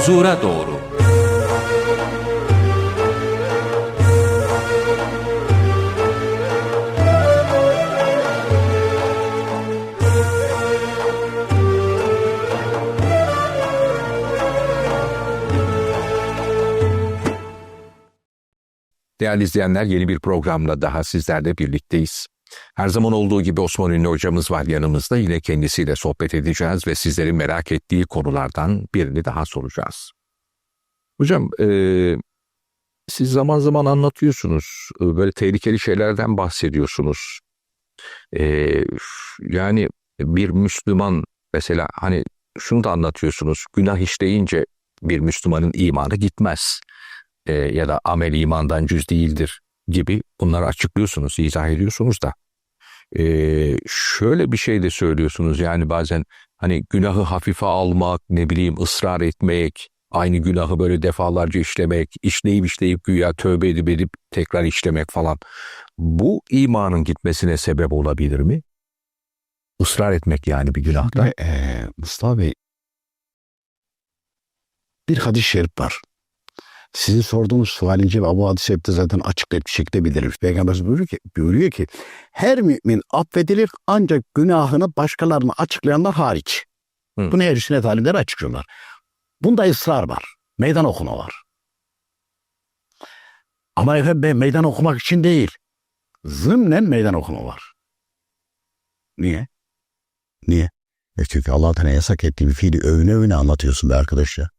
huzura doğru. Değerli izleyenler yeni bir programla daha sizlerle birlikteyiz. Her zaman olduğu gibi Osman Ünlü hocamız var yanımızda. Yine kendisiyle sohbet edeceğiz ve sizlerin merak ettiği konulardan birini daha soracağız. Hocam e, siz zaman zaman anlatıyorsunuz. e, Böyle tehlikeli şeylerden bahsediyorsunuz. E, yani bir Müslüman mesela hani şunu da anlatıyorsunuz. Günah işleyince bir Müslümanın imanı gitmez e, ya da amel imandan cüz değildir gibi bunları açıklıyorsunuz, izah ediyorsunuz da. E, şöyle bir şey de söylüyorsunuz yani bazen hani günahı hafife almak, ne bileyim ısrar etmek, aynı günahı böyle defalarca işlemek, işleyip işleyip güya tövbe edip edip tekrar işlemek falan. Bu imanın gitmesine sebep olabilir mi? Israr etmek yani bir günahta. Ve e, Mustafa Bey bir hadis-i şerif var. Sizin sorduğunuz sualin cevabı bu hadis-i şerifte zaten açık net bir şekilde bildirilmiş. Peygamber buyuruyor ki, buyuruyor ki her mümin affedilir ancak günahını başkalarına açıklayanlar hariç. Hı. Bunu her sünnet alimleri açıklıyorlar. Bunda ısrar var. Meydan okuma var. Ama efendim ben meydan okumak için değil. Zımnen meydan okuma var. Niye? Niye? E çünkü Allah Teala yasak ettiği bir fiili övüne övüne anlatıyorsun be arkadaş ya.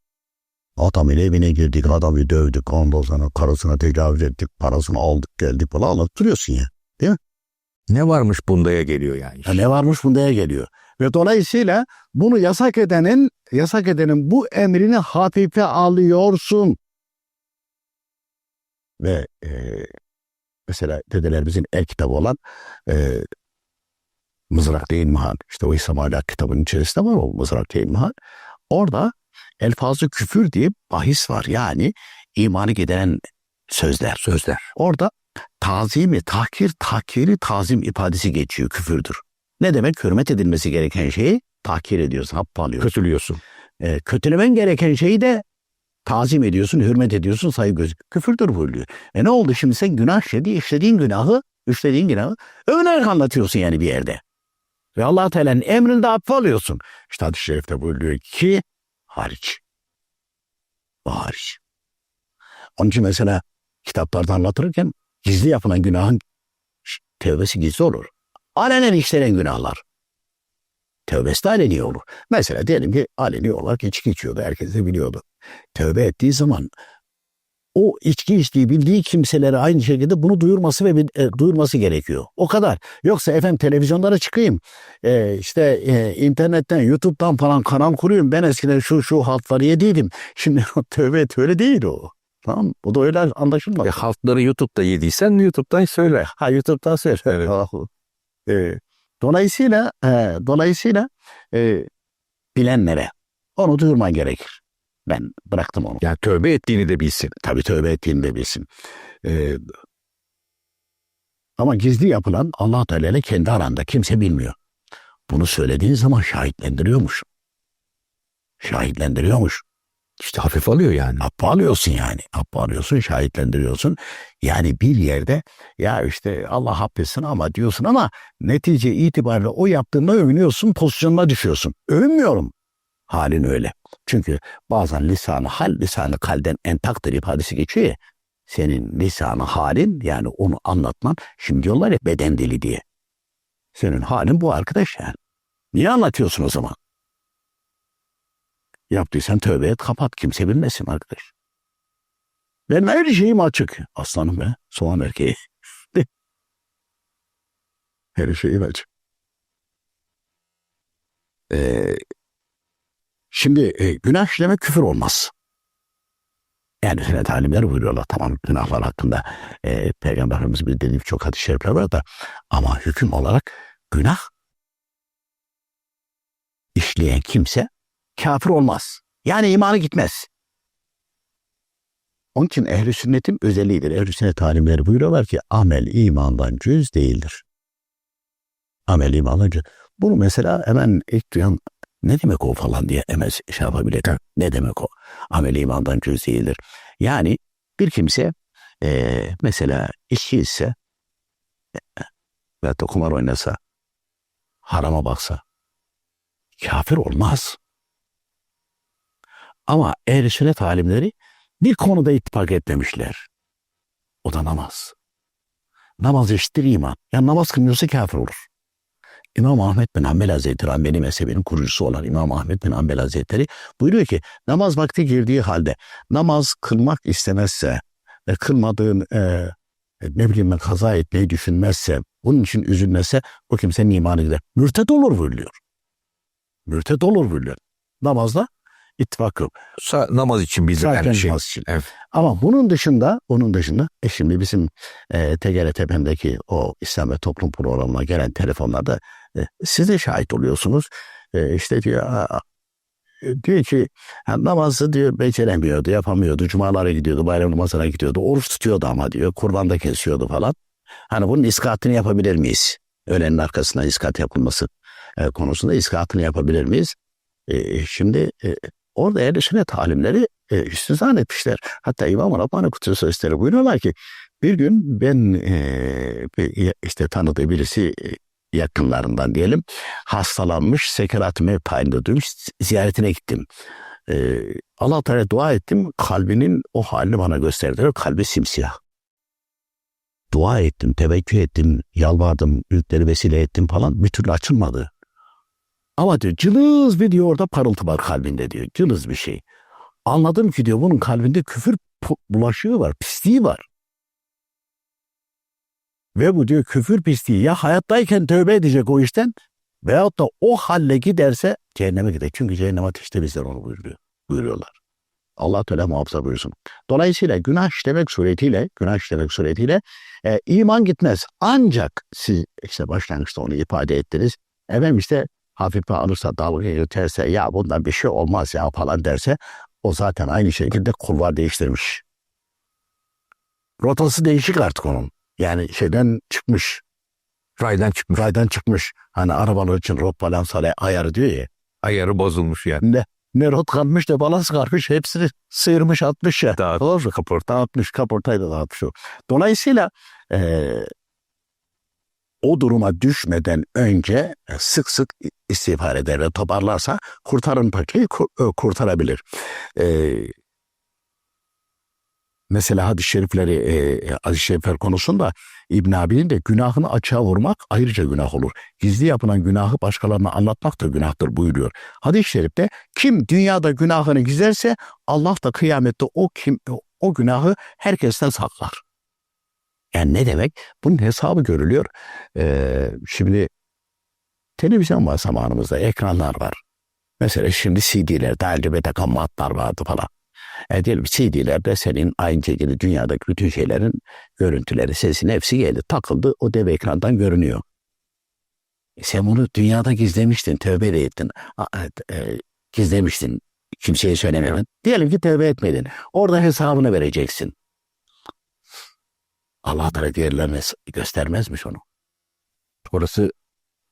Adam ile evine girdik, adamı dövdük, ondan sonra karısına tecavüz ettik, parasını aldık geldik falan anlattırıyorsun ya. Ne varmış bundaya geliyor yani. ya. Ne varmış bundaya geliyor. Ve dolayısıyla bunu yasak edenin, yasak edenin bu emrini hafife alıyorsun. Ve e, mesela dedelerimizin el kitabı olan e, Mızrak değil Mihan. İşte o İslam Ahlak kitabının içerisinde var o Mızrak değil Mihan. Orada elfazı küfür diye bahis var. Yani imanı gideren sözler. Sözler. Orada tazimi, tahkir, tahkiri tazim ifadesi geçiyor küfürdür. Ne demek? Hürmet edilmesi gereken şeyi tahkir ediyorsun, hakkı alıyorsun. Kötülüyorsun. Ee, kötülemen gereken şeyi de tazim ediyorsun, hürmet ediyorsun, saygı göz. Küfürdür buyuruyor. E ne oldu şimdi sen günah işledi, işlediğin günahı, işlediğin günahı övünerek anlatıyorsun yani bir yerde. Ve allah Teala'nın emrinde affı alıyorsun. İşte hadis-i şerifte buyuruyor ki hariç. Bu hariç. Onun için mesela kitaplarda anlatırken gizli yapılan günahın tevbesi gizli olur. Alenen işlenen günahlar. Tövbesi de aleni olur. Mesela diyelim ki aleni olarak içki içiyordu. Herkes de biliyordu. Tövbe ettiği zaman o içki içtiği bildiği kimselere aynı şekilde bunu duyurması ve e, duyurması gerekiyor. O kadar. Yoksa efendim televizyonlara çıkayım, e, işte e, internetten, YouTube'dan falan kanal kurayım. Ben eskiden şu şu haltları yediydim. Şimdi tövbe et öyle değil o. Tamam Bu da öyle anlaşılmaz. E, halkları YouTube'da yediysen YouTube'dan söyle. Ha YouTube'dan söyle. Evet. Ee, dolayısıyla e, dolayısıyla e, bilenlere onu duyurman gerekir. Ben bıraktım onu. Yani tövbe ettiğini de bilsin. Tabii tövbe ettiğini de bilsin. Ee, ama gizli yapılan Allah Teala ile kendi aranda kimse bilmiyor. Bunu söylediğin zaman şahitlendiriyormuş. Şahitlendiriyormuş. İşte hafif alıyor yani. Affı alıyorsun yani. Affı alıyorsun, şahitlendiriyorsun. Yani bir yerde ya işte Allah affetsin ama diyorsun ama netice itibariyle o yaptığında övünüyorsun, pozisyonuna düşüyorsun. Övünmüyorum. Halin öyle. Çünkü bazen lisanı hal, lisanı kalden entaktır ifadesi geçiyor ya. Senin lisanı halin yani onu anlatman, şimdi diyorlar ya beden dili diye. Senin halin bu arkadaş yani. Niye anlatıyorsun o zaman? Yaptıysan tövbe et kapat kimse bilmesin arkadaş. Benim her şeyim açık. Aslanım be soğan erkeği. her şeyim açık. Ee, şimdi e, günah işleme küfür olmaz. Yani sünnet alimler buyuruyorlar tamam günahlar hakkında e, Peygamberimiz bildiği çok hadis-i şerifler var da ama hüküm olarak günah işleyen kimse kafir olmaz. Yani imanı gitmez. Onun için ehli sünnetin özelliğidir. Ehli sünnet alimleri buyuruyorlar ki amel imandan cüz değildir. Amel imandan cüz. Bunu mesela hemen ilk duyan ne demek o falan diye emez şey yapabilir. Ne demek o? Ameli imandan cüz değildir. Yani bir kimse eee, mesela işçi ise veyahut da kumar oynasa, harama baksa kafir olmaz. Ama ehl sünnet alimleri bir konuda ittifak etmemişler. O da namaz. Namaz eşittir iman. Yani namaz kılmıyorsa kafir olur. İmam Ahmet bin Hanbel Hazretleri, Hanbeli mezhebinin kurucusu olan İmam Ahmet bin Hanbel Hazretleri buyuruyor ki namaz vakti girdiği halde namaz kılmak istemezse ve kılmadığın e, ne bileyim ben kaza etmeyi düşünmezse, bunun için üzülmezse o kimsenin imanı gider. Mürted olur buyuruyor. Mürted olur buyuruyor. Namazda ittifak yok. Sa- namaz için Zaten bir şey. namaz için. Evet. Ama bunun dışında, onun dışında e şimdi bizim e, TGRT FM'deki o İslam ve Toplum programına gelen telefonlarda e, siz de şahit oluyorsunuz. E, işte diyor, "Aa, e, diyor ki namazı diyor beceremiyordu, yapamıyordu. Cumalara gidiyordu, bayram namazına gidiyordu. Oruç tutuyordu ama diyor, kurban da kesiyordu falan. Hani bunun iskatını yapabilir miyiz? Öğlenin arkasına iskat yapılması e, konusunda iskatını yapabilir miyiz? E, şimdi e, orada ehl sünnet alimleri e, üstüzan etmişler. Hatta İmam Rabbani Kutsu Sözleri buyuruyorlar ki bir gün ben e, işte tanıdığı birisi e, yakınlarından diyelim hastalanmış sekerat mevt halinde duymuş ziyaretine gittim. E, Allah Teala dua ettim kalbinin o halini bana gösterdi. Kalbi simsiyah. Dua ettim, tevekkül ettim, yalvardım, büyükleri vesile ettim falan bir türlü açılmadı. Ama diyor cılız bir diyor orada parıltı var kalbinde diyor. Cılız bir şey. Anladım ki diyor bunun kalbinde küfür bulaşığı var, pisliği var. Ve bu diyor küfür pisliği ya hayattayken tövbe edecek o işten veyahut da o halle giderse cehenneme gider. Çünkü cehennem ateşte bizler onu buyuruyor, buyuruyorlar. Allah Teala muhafaza buyursun. Dolayısıyla günah işlemek suretiyle, günah işlemek suretiyle e, iman gitmez. Ancak siz işte başlangıçta onu ifade ettiniz. Efendim işte hafife alırsa dalga yürüterse ya bundan bir şey olmaz ya falan derse o zaten aynı şekilde kulvar değiştirmiş. Rotası değişik artık onun. Yani şeyden çıkmış, Raydan çıkmış. raydan çıkmış. Hani arabalar için rot balans ayarı diyor ya. Ayarı bozulmuş yani. Ne, ne rot kalmış ne balans kalmış hepsini sıyırmış atmış ya. Dağıt- Doğru? Kaporta atmış, kaportayı da dağıtmış. Dolayısıyla eee, o duruma düşmeden önce e, sık sık istiğfar eder ve toparlarsa kurtarın ku- e, kurtarabilir. Eee, mesela hadis-i şerifleri, e, hadis-i şerifler konusunda İbn Abi'nin de günahını açığa vurmak ayrıca günah olur. Gizli yapılan günahı başkalarına anlatmak da günahtır buyuruyor. Hadis-i şerifte kim dünyada günahını gizlerse Allah da kıyamette o kim o günahı herkesten saklar. Yani ne demek? Bunun hesabı görülüyor. Ee, şimdi televizyon var zamanımızda, ekranlar var. Mesela şimdi CD'ler, daha önce bir takım matlar vardı falan. E diyelim CD'lerde senin aynı şekilde dünyadaki bütün şeylerin görüntüleri, sesini hepsi geldi. Takıldı, o dev ekrandan görünüyor. E sen bunu dünyada gizlemiştin, tövbe de ettin. A- e, gizlemiştin, kimseye söylemedin. Diyelim ki tövbe etmedin. Orada hesabını vereceksin. Allah Teala diğerlerine göstermezmiş onu. Orası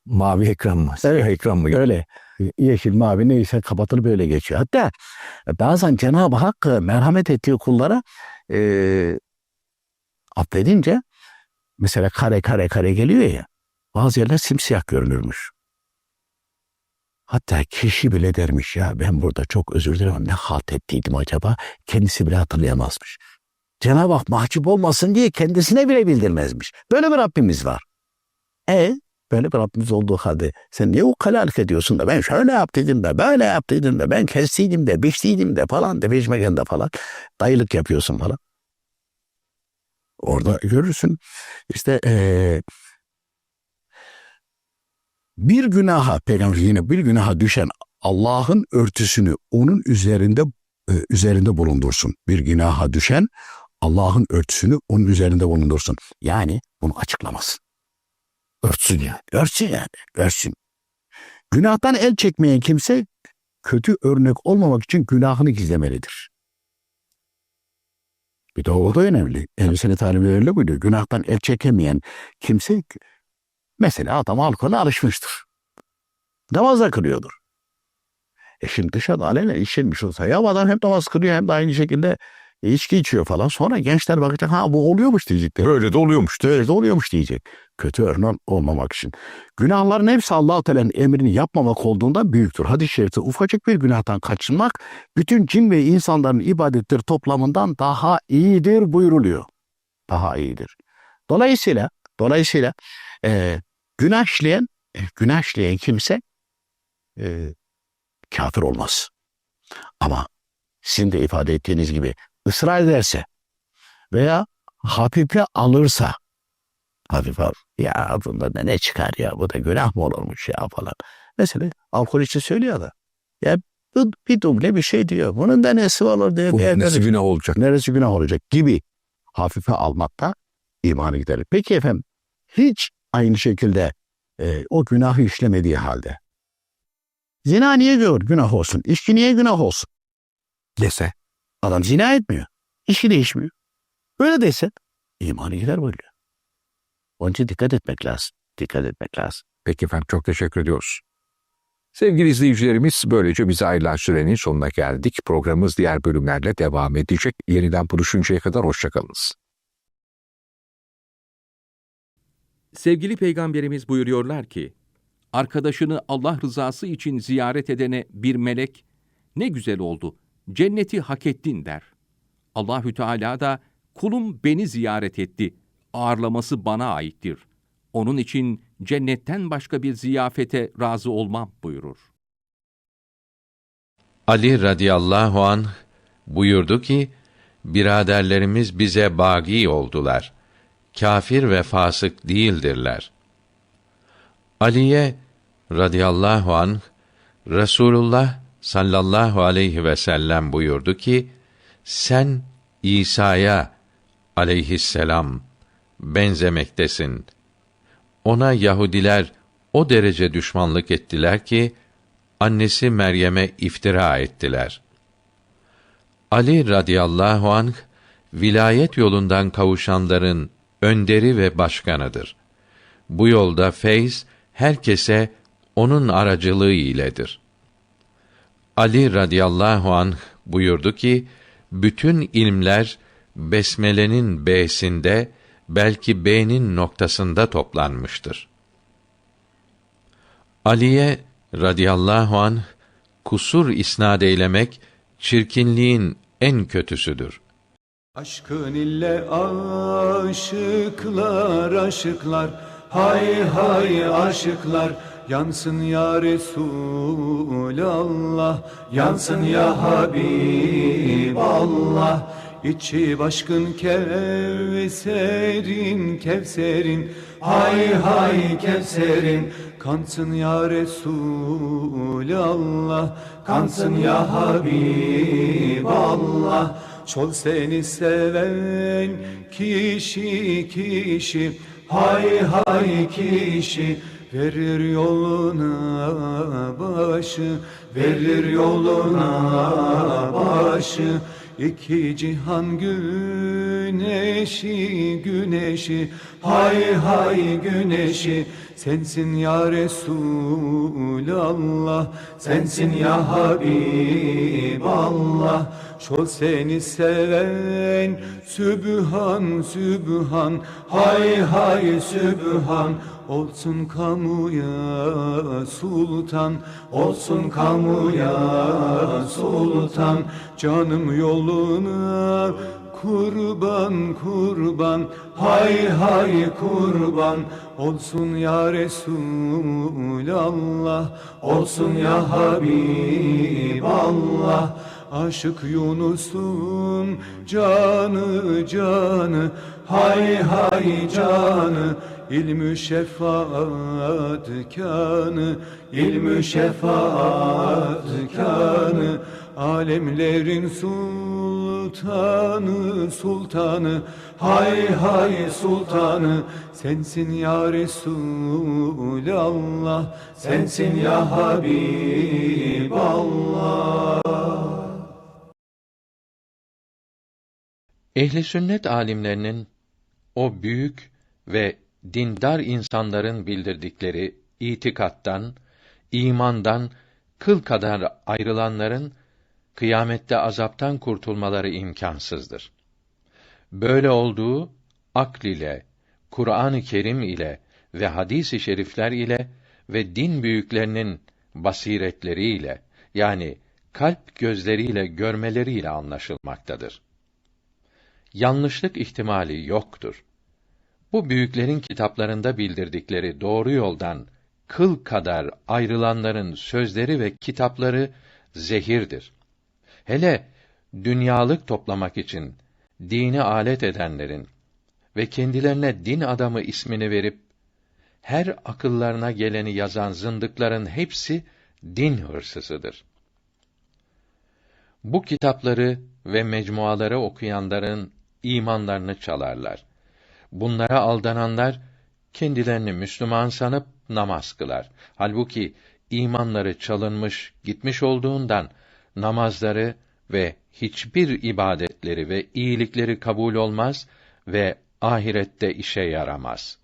mavi ekran mı? Evet. Ekran mı? Öyle yeşil mavi neyse kapatılıp böyle geçiyor. Hatta bazen Cenab-ı Hak merhamet ettiği kullara e, affedince mesela kare kare kare geliyor ya bazı yerler simsiyah görünürmüş. Hatta kişi bile dermiş ya ben burada çok özür dilerim ne halt ettiydim acaba kendisi bile hatırlayamazmış. Cenab-ı Hak mahcup olmasın diye kendisine bile bildirmezmiş. Böyle bir Rabbimiz var. E böyle bir Rabbimiz olduğu halde sen niye o kalalık ediyorsun da ben şöyle yaptıydım da böyle yaptıydım da ben kestiydim de biçtiydim de falan de biçmeken de falan dayılık yapıyorsun falan. Orada görürsün işte eee, bir günaha peygamber yine bir günaha düşen Allah'ın örtüsünü onun üzerinde e, üzerinde bulundursun. Bir günaha düşen Allah'ın örtüsünü onun üzerinde bulundursun. Yani bunu açıklamasın. Örtsün yani. Örtsün yani. Örtsün. Günahtan el çekmeyen kimse kötü örnek olmamak için günahını gizlemelidir. Bir de o da önemli. Elbiseli talimleri öyle buyuruyor. Günahtan el çekemeyen kimse mesela adam alkole alışmıştır. Namaz kılıyordur. E şimdi dışarıda alenen işlenmiş olsa ya adam hem namaz kılıyor hem de aynı şekilde içki içiyor falan. Sonra gençler bakacak ha bu oluyormuş diyecekler. Öyle de oluyormuş. Öyle de oluyormuş diyecek. Kötü örnek olmamak için. Günahların hepsi Allah-u Teala'nın emrini yapmamak olduğunda büyüktür. Hadis-i şerifte ufacık bir günahtan kaçınmak bütün cin ve insanların ibadetleri toplamından daha iyidir buyuruluyor. Daha iyidir. Dolayısıyla dolayısıyla e, günah işleyen e, günah işleyen kimse e, kafir olmaz. Ama sizin de ifade ettiğiniz gibi ısrar ederse veya hafife alırsa hafife al. Ya bunda da ne çıkar ya bu da günah mı olurmuş ya falan. Mesela alkol içi söylüyor da. Ya bu bir duble bir şey diyor. Bunun da nesi olur diye. Bu nesi arkadaş- günah olacak? neresi günah olacak gibi hafife almakta imanı giderir. Peki efendim hiç aynı şekilde e, o günahı işlemediği halde zina niye gör günah olsun? İçki niye günah olsun? Dese. Adam zina etmiyor. İçki de içmiyor. Öyle dese imanı gider böyle. Onun için dikkat etmek lazım. Dikkat etmek lazım. Peki efendim çok teşekkür ediyoruz. Sevgili izleyicilerimiz böylece bize ayrılan sürenin sonuna geldik. Programımız diğer bölümlerle devam edecek. Yeniden buluşuncaya kadar hoşçakalınız. Sevgili Peygamberimiz buyuruyorlar ki, arkadaşını Allah rızası için ziyaret edene bir melek, ne güzel oldu, cenneti hak ettin der. Allahü Teala da, kulum beni ziyaret etti, ağırlaması bana aittir. Onun için cennetten başka bir ziyafete razı olmam buyurur. Ali radıyallahu anh buyurdu ki, biraderlerimiz bize bagi oldular. Kafir ve fasık değildirler. Aliye radıyallahu anh, Resulullah sallallahu aleyhi ve sellem buyurdu ki, sen İsa'ya aleyhisselam benzemektesin. Ona Yahudiler o derece düşmanlık ettiler ki, annesi Meryem'e iftira ettiler. Ali radıyallahu anh vilayet yolundan kavuşanların önderi ve başkanıdır. Bu yolda feyz herkese onun aracılığı iledir. Ali radıyallahu anh buyurdu ki bütün ilmler besmelenin b'sinde belki b'nin noktasında toplanmıştır. Aliye radıyallahu anh kusur isnad eylemek çirkinliğin en kötüsüdür. Aşkın ile aşıklar aşıklar Hay hay aşıklar Yansın ya Resulallah Yansın ya Habiballah İçi başkın kevserin kevserin. Hay hay kevserin. Kansın ya Resulallah Kansın ya Habiballah. Çol seni seven kişi kişi. Hay hay kişi. Verir yoluna başı Verir yoluna başı İki cihan güneşi güneşi. Hay hay güneşi. Sensin ya Resulallah. Sensin ya Habiballah. Çol seni seven Sübhan Sübhan. Hay hay Sübhan. Olsun kamuya sultan. Olsun kamuya sultan. Canım yoluna kurban kurban Hay hay kurban. Olsun ya Resulallah Olsun ya Habiballah. Aşık Yunus'un canı canı Hay hay canı. İlmü şefaat kanı İlmü şefaat kanı Alemlerin sultanı sultanı Hay hay sultanı Sensin ya Resulallah Sensin ya Habiballah Ehli sünnet alimlerinin o büyük ve dindar insanların bildirdikleri itikattan, imandan, kıl kadar ayrılanların kıyamette azaptan kurtulmaları imkansızdır. Böyle olduğu akl ile, Kur'an-ı Kerim ile ve hadis-i şerifler ile ve din büyüklerinin basiretleriyle yani kalp gözleriyle görmeleriyle anlaşılmaktadır. Yanlışlık ihtimali yoktur. Bu büyüklerin kitaplarında bildirdikleri doğru yoldan kıl kadar ayrılanların sözleri ve kitapları zehirdir. Hele dünyalık toplamak için dini alet edenlerin ve kendilerine din adamı ismini verip her akıllarına geleni yazan zındıkların hepsi din hırsızıdır. Bu kitapları ve mecmuaları okuyanların imanlarını çalarlar. Bunlara aldananlar kendilerini Müslüman sanıp namaz kılar. Halbuki imanları çalınmış, gitmiş olduğundan namazları ve hiçbir ibadetleri ve iyilikleri kabul olmaz ve ahirette işe yaramaz.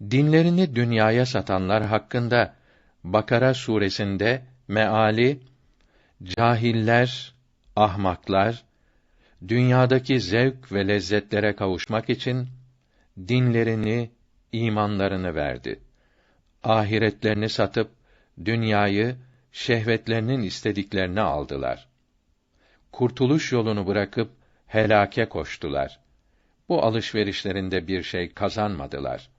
Dinlerini dünyaya satanlar hakkında Bakara suresinde meali cahiller, ahmaklar dünyadaki zevk ve lezzetlere kavuşmak için dinlerini, imanlarını verdi. Ahiretlerini satıp dünyayı şehvetlerinin istediklerini aldılar. Kurtuluş yolunu bırakıp helake koştular. Bu alışverişlerinde bir şey kazanmadılar.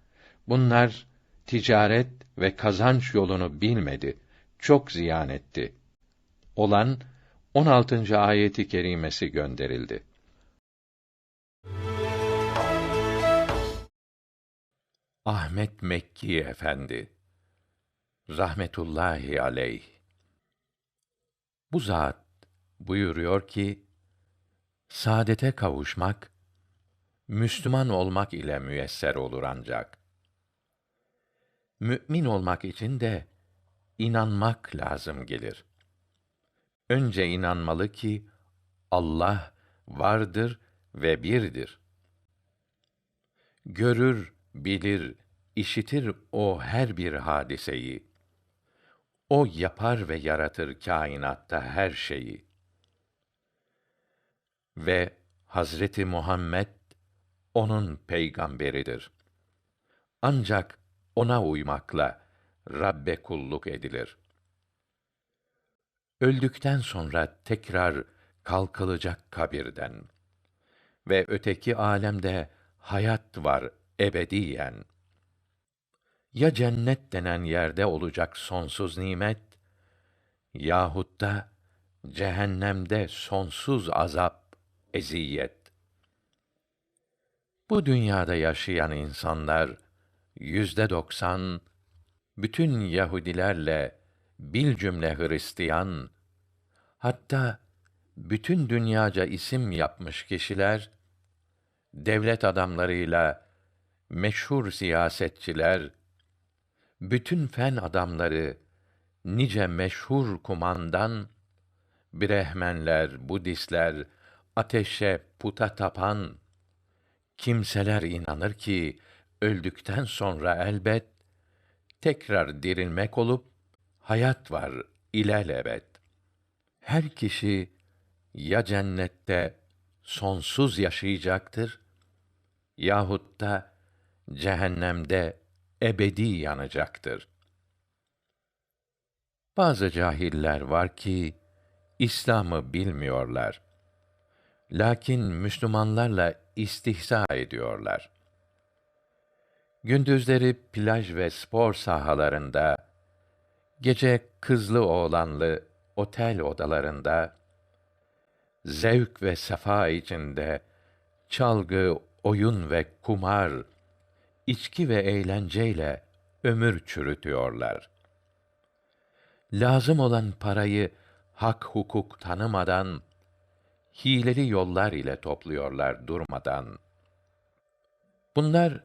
Bunlar ticaret ve kazanç yolunu bilmedi. Çok ziyan etti. Olan 16. ayeti kerimesi gönderildi. Ahmet Mekki Efendi rahmetullahi aleyh bu zat buyuruyor ki saadete kavuşmak Müslüman olmak ile müyesser olur ancak. Mü'min olmak için de inanmak lazım gelir. Önce inanmalı ki Allah vardır ve birdir. Görür, bilir, işitir o her bir hadiseyi. O yapar ve yaratır kainatta her şeyi. Ve Hazreti Muhammed onun peygamberidir. Ancak ona uymakla Rabbe kulluk edilir. Öldükten sonra tekrar kalkılacak kabirden ve öteki alemde hayat var ebediyen. Ya cennet denen yerde olacak sonsuz nimet yahut da cehennemde sonsuz azap, eziyet. Bu dünyada yaşayan insanlar yüzde doksan bütün Yahudilerle bil cümle Hristiyan hatta bütün dünyaca isim yapmış kişiler devlet adamlarıyla meşhur siyasetçiler bütün fen adamları nice meşhur kumandan Brehmenler, Budistler, ateşe, puta tapan kimseler inanır ki öldükten sonra elbet tekrar dirilmek olup hayat var ilelebet. Her kişi ya cennette sonsuz yaşayacaktır yahut da cehennemde ebedi yanacaktır. Bazı cahiller var ki İslam'ı bilmiyorlar. Lakin Müslümanlarla istihza ediyorlar. Gündüzleri plaj ve spor sahalarında, gece kızlı oğlanlı otel odalarında, zevk ve sefa içinde çalgı, oyun ve kumar, içki ve eğlenceyle ömür çürütüyorlar. Lazım olan parayı hak hukuk tanımadan hileli yollar ile topluyorlar durmadan. Bunlar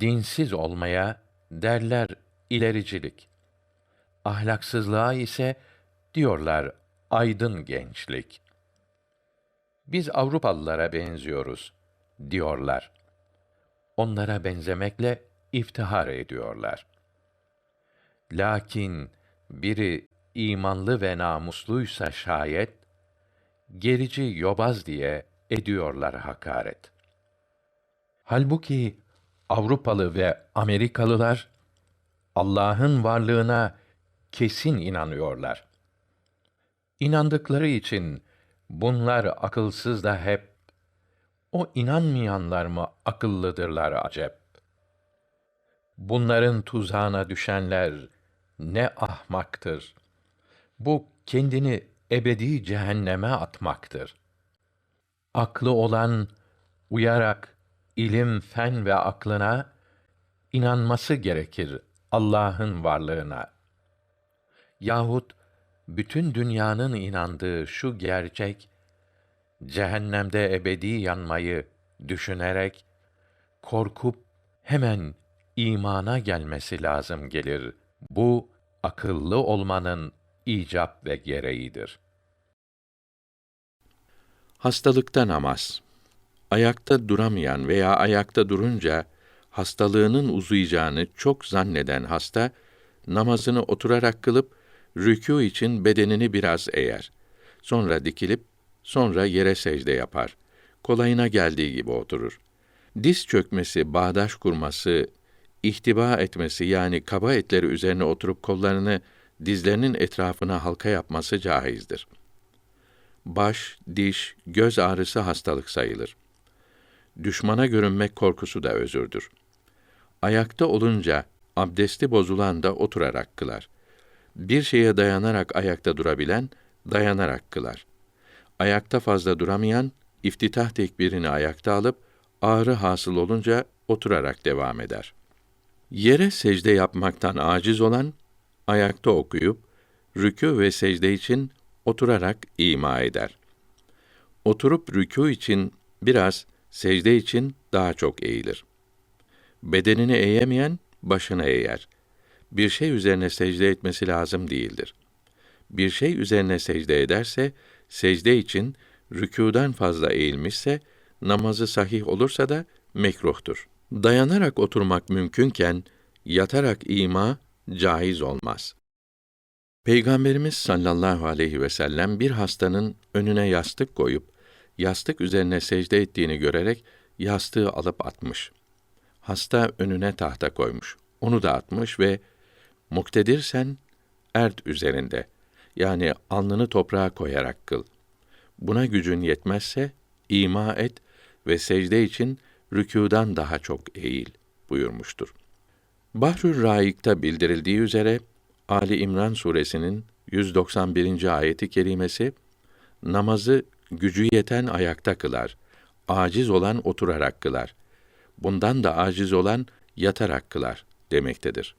dinsiz olmaya derler ilericilik. Ahlaksızlığa ise diyorlar aydın gençlik. Biz Avrupalılara benziyoruz diyorlar. Onlara benzemekle iftihar ediyorlar. Lakin biri imanlı ve namusluysa şayet, gerici yobaz diye ediyorlar hakaret. Halbuki Avrupalı ve Amerikalılar Allah'ın varlığına kesin inanıyorlar. İnandıkları için bunlar akılsız da hep o inanmayanlar mı akıllıdırlar acep? Bunların tuzağına düşenler ne ahmaktır. Bu kendini ebedi cehenneme atmaktır. Aklı olan uyarak ilim, fen ve aklına inanması gerekir Allah'ın varlığına. Yahut bütün dünyanın inandığı şu gerçek cehennemde ebedi yanmayı düşünerek korkup hemen imana gelmesi lazım gelir. Bu akıllı olmanın icap ve gereğidir. Hastalıkta namaz. Ayakta duramayan veya ayakta durunca hastalığının uzayacağını çok zanneden hasta namazını oturarak kılıp rükû için bedenini biraz eğer. Sonra dikilip sonra yere secde yapar. Kolayına geldiği gibi oturur. Diz çökmesi, bağdaş kurması, ihtiba etmesi yani kaba etleri üzerine oturup kollarını dizlerinin etrafına halka yapması caizdir. Baş, diş, göz ağrısı hastalık sayılır. Düşmana görünmek korkusu da özürdür. Ayakta olunca abdesti bozulan da oturarak kılar. Bir şeye dayanarak ayakta durabilen dayanarak kılar. Ayakta fazla duramayan iftitah tekbirini ayakta alıp ağrı hasıl olunca oturarak devam eder. Yere secde yapmaktan aciz olan ayakta okuyup rükû ve secde için oturarak ima eder. Oturup rükû için biraz, secde için daha çok eğilir. Bedenini eğemeyen başını eğer. Bir şey üzerine secde etmesi lazım değildir. Bir şey üzerine secde ederse, secde için rükûdan fazla eğilmişse, namazı sahih olursa da mekruhtur. Dayanarak oturmak mümkünken, yatarak ima caiz olmaz. Peygamberimiz sallallahu aleyhi ve sellem bir hastanın önüne yastık koyup yastık üzerine secde ettiğini görerek yastığı alıp atmış. Hasta önüne tahta koymuş. Onu da atmış ve muktedirsen ert üzerinde yani alnını toprağa koyarak kıl. Buna gücün yetmezse ima et ve secde için rükûdan daha çok eğil buyurmuştur. Bahrül Raik'ta bildirildiği üzere Ali İmran suresinin 191. ayeti kerimesi namazı gücü yeten ayakta kılar, aciz olan oturarak kılar. Bundan da aciz olan yatarak kılar demektedir.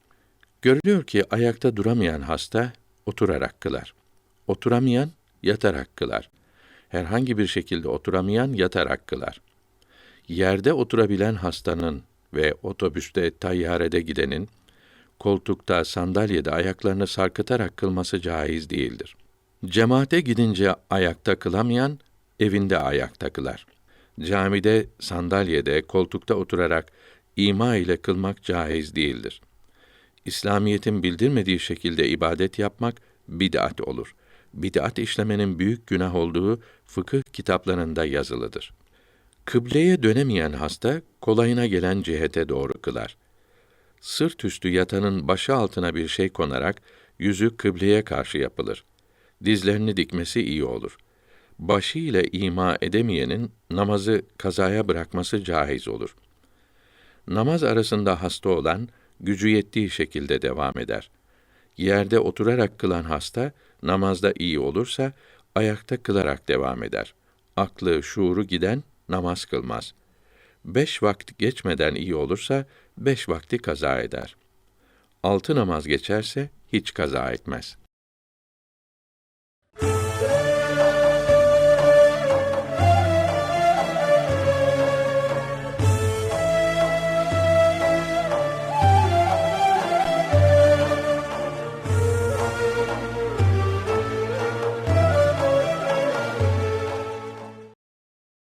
Görülüyor ki ayakta duramayan hasta oturarak kılar. Oturamayan yatarak kılar. Herhangi bir şekilde oturamayan yatarak kılar. Yerde oturabilen hastanın ve otobüste, tayyarede gidenin koltukta, sandalyede ayaklarını sarkıtarak kılması caiz değildir. Cemaate gidince ayakta kılamayan evinde ayakta kılar. Camide, sandalyede, koltukta oturarak ima ile kılmak caiz değildir. İslamiyetin bildirmediği şekilde ibadet yapmak bid'at olur. Bid'at işlemenin büyük günah olduğu fıkıh kitaplarında yazılıdır. Kıbleye dönemeyen hasta kolayına gelen cihete doğru kılar. Sırt üstü yatanın başı altına bir şey konarak yüzü kıbleye karşı yapılır. Dizlerini dikmesi iyi olur. Başı ile ima edemeyenin namazı kazaya bırakması caiz olur. Namaz arasında hasta olan gücü yettiği şekilde devam eder. Yerde oturarak kılan hasta namazda iyi olursa ayakta kılarak devam eder. Aklı, şuuru giden namaz kılmaz. Beş vakit geçmeden iyi olursa beş vakti kaza eder. Altı namaz geçerse hiç kaza etmez.